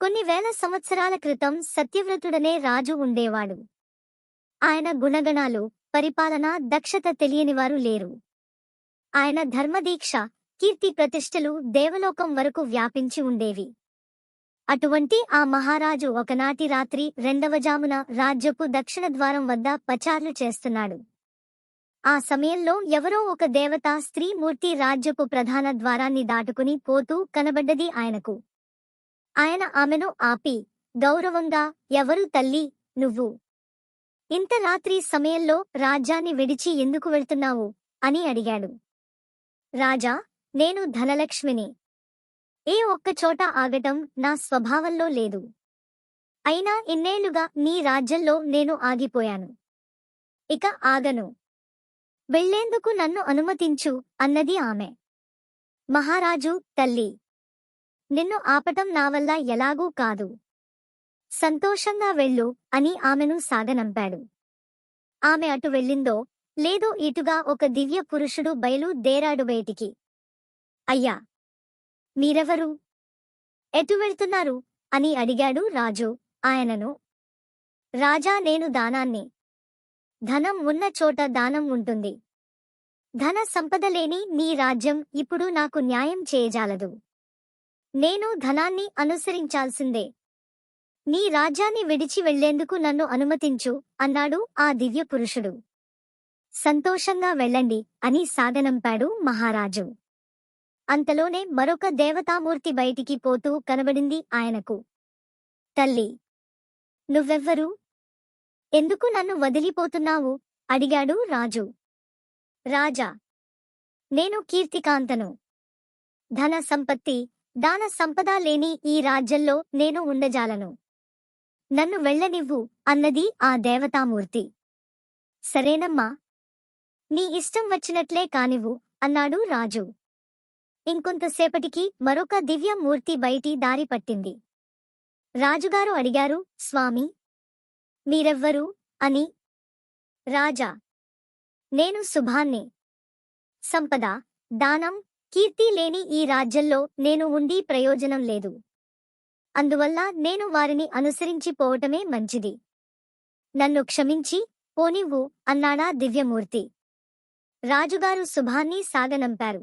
కొన్ని వేల సంవత్సరాల క్రితం సత్యవ్రతుడనే రాజు ఉండేవాడు. ఆయన గుణగణాలు పరిపాలన దక్షత తెలియనివారు లేరు. ఆయన ధర్మదీక్ష కీర్తి ప్రతిష్టలు దేవలోకం వరకు వ్యాపించి ఉండేవి. అటువంటి ఆ మహారాజు ఒకనాటి రాత్రి రెండవ జామున రాజ్యపు దక్షిణ ద్వారం వద్ద పచార్లు చేస్తున్నాడు. ఆ సమయంలో ఎవరో ఒక దేవత స్త్రీమూర్తి రాజ్యపు ప్రధాన ద్వారాన్ని దాటుకుని పోతూ కనబడ్డది ఆయనకు. ఆయన ఆమెను ఆపి గౌరవంగా ఎవరు తల్లి నువ్వు? ఇంత రాత్రి సమయంలో రాజ్యాన్ని విడిచి ఎందుకు వెళ్తున్నావు? అని అడిగాడు. రాజా నేను ధనలక్ష్మిని. ఏ ఒక్కచోట ఆగటం నా స్వభావంలో లేదు. అయినా ఇన్నేళ్ళుగా నీ రాజ్యంలో నేను ఆగిపోయాను. ఇక ఆగను. వెళ్ళేందుకు నన్ను అనుమతించు అన్నది ఆమె. మహారాజు తల్లి నిన్ను ఆపటం నా వల్ల ఎలాగూ కాదు. సంతోషంగా వెళ్ళు అని ఆమెను సాగనంపాడు. ఆమె అటు వెళ్ళిందో లేదో ఇటుగా ఒక దివ్య పురుషుడు బయలుదేరాడు బయటికి. అయ్యా! మీరెవరు? ఎటు వెళ్తున్నారు? అని అడిగాడు రాజు ఆయనను. రాజా నేను దానాన్ని. ధనం ఉన్న చోట దానం ఉంటుంది. ధన సంపద లేని నీ రాజ్యం ఇప్పుడు నాకు న్యాయం చేయజాలదు. నేను ధనాన్ని అనుసరించాల్సిందే. నీ రాజ్యాన్ని విడిచి వెళ్ళేందుకు నన్ను అనుమతించు అన్నాడు ఆ దివ్య పురుషుడు సంతోషంగా వెళ్ళండి అని సాగనంపాడు మహారాజు. అంతలోనే మరొక దేవతామూర్తి బయటికి పోతూ కనబడింది ఆయనకు. తల్లి! నువ్వెవ్వరు? ఎందుకు నన్ను వదిలిపోతున్నావు? అడిగాడు రాజు. రాజా! నేను కీర్తికాంతను. ధన సంపత్తి దాన సంపద లేని ఈ రాజ్యంలో నేను ఉండజాలను. నన్ను వెళ్ళనివ్వు అన్నది ఆ దేవతామూర్తి. సరేనమ్మా. నీ ఇష్టం వచ్చినట్లే కానివ్వు అన్నాడు రాజు. ఇంకొంతసేపటికి మరొక దివ్యమూర్తి బయటి దారి పట్టింది. రాజుగారు అడిగారు స్వామి మీరెవ్వరు? అని. రాజా నేను శుభాన్ని సంపద దానం కీర్తి లేని ఈ రాజ్యంలో నేను ఉండి ప్రయోజనం లేదు. అందువల్ల నేను వారిని అనుసరించి పోవటమే మంచిది. నన్ను క్షమించి పోనివ్వు అన్నాడా దివ్యమూర్తి. రాజుగారు శుభాన్ని సాగనంపారు.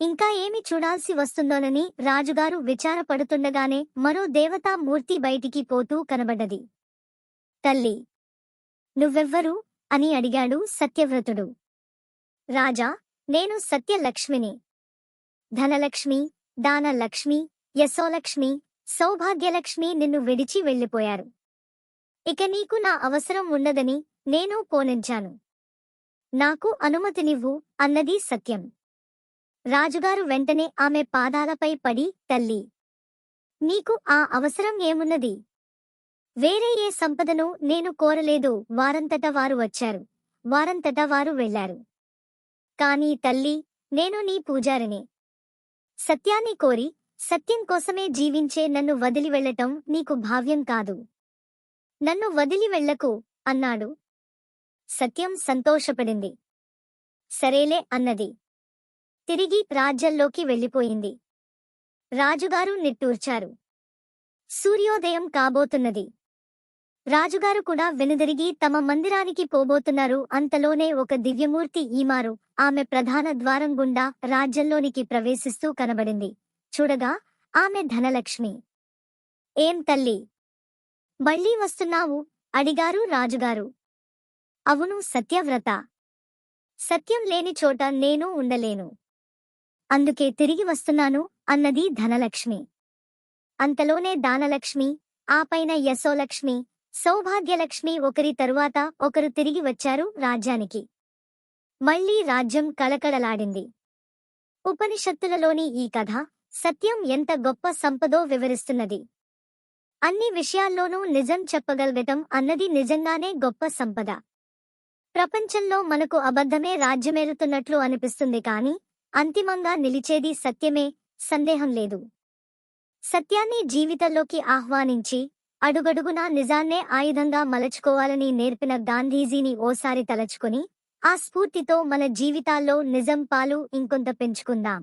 ఇంకా ఏమి చూడాల్సి వస్తుందోనని రాజుగారు విచారపడుతుండగానే మరో దేవతా మూర్తి బయటికి పోతూ కనబడ్డది తల్లి! నువ్వెవ్వరు? అని అడిగాడు సత్యవ్రతుడు. రాజా! నేను సత్యలక్ష్మిని. ధనలక్ష్మి దానలక్ష్మి యశోలక్ష్మి సౌభాగ్యలక్ష్మి నిన్ను విడిచి వెళ్ళిపోయారు. ఇక నీకు నా అవసరం ఉన్నదని నేను పోనించాను. నాకు అనుమతినివ్వు అన్నది సత్యం. రాజుగారు వెంటనే ఆమె పాదాలపై పడి తల్లి నీకు ఆ అవసరం ఏమున్నది? వేరే ఏ సంపదను నేను కోరలేదు. వారంతట వారు వచ్చారు. వారంతట వారు వెళ్ళారు కాని తల్లి నేను నీ పూజారిని. సత్యాన్ని కోరి సత్యం కోసమే జీవించే నన్ను వదిలి వెళ్ళటం నీకు భావ్యం కాదు. నన్ను వదిలి వెళ్ళకు అన్నాడు. సత్యం సంతోషపడింది. సరేలే అన్నది. తిరిగి రాజ్యంలోకి వెళ్ళిపోయింది. రాజుగారు నిట్టూర్చారు. సూర్యోదయం కాబోతున్నది. రాజుగారు కూడా వెనుదిరిగి తమ మందిరానికి పోబోతున్నారు. అంతలోనే ఒక దివ్యమూర్తి ఈమారు. ఆమె ప్రధాన ద్వారం గుండా రాజ్యంలోనికి ప్రవేశిస్తూ కనబడింది. చూడగా ఆమె ధనలక్ష్మి. ఏం తల్లి? మళ్ళీ వస్తున్నావు? అడిగారు రాజుగారు. అవును సత్యవ్రత. సత్యం లేని చోట నేను ఉండలేను. అందుకే తిరిగి వస్తున్నాను అన్నది ధనలక్ష్మి. అంతలోనే దానలక్ష్మి ఆపైన యశోలక్ష్మి సౌభాగ్యలక్ష్మి ఒకరి తరువాత ఒకరు తిరిగి వచ్చారు రాజ్యానికి. మళ్ళీ రాజ్యం కళకళలాడింది. ఉపనిషత్తులలోని ఈ కథ సత్యం ఎంత గొప్ప సంపదో వివరిస్తున్నది. అన్ని విషయాల్లోనూ నిజం చెప్పగలగటం అన్నది నిజంగానే గొప్ప సంపద. ప్రపంచంలో మనకు అబద్ధమే రాజ్యమేలుతున్నట్లు అనిపిస్తుంది కాని అంతిమంగా నిలిచేది సత్యమే సందేహం లేదు. సత్యాన్ని జీవితంలోకి ఆహ్వానించి అడుగడుగునా నిజాన్నే ఆయుధంగా మలచుకోవాలని నేర్పిన గాంధీజీని ఓసారి తలచుకొని ఆ స్ఫూర్తితో మన జీవితాల్లో నిజం పాలు ఇంకొంత పెంచుకుందాం.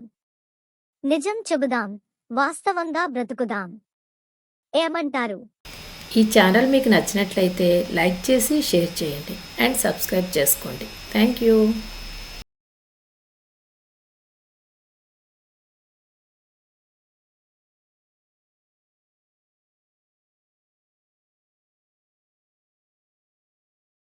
నిజం చెబుదాం వాస్తవంగా బ్రతుకుదాం. ఏమంటారు? ఈ ఛానల్ మీకు నచ్చినట్లయితే లైక్ చేసి షేర్ చేయండి అండ్ సబ్స్క్రైబ్ చేసుకోండి. Thank you.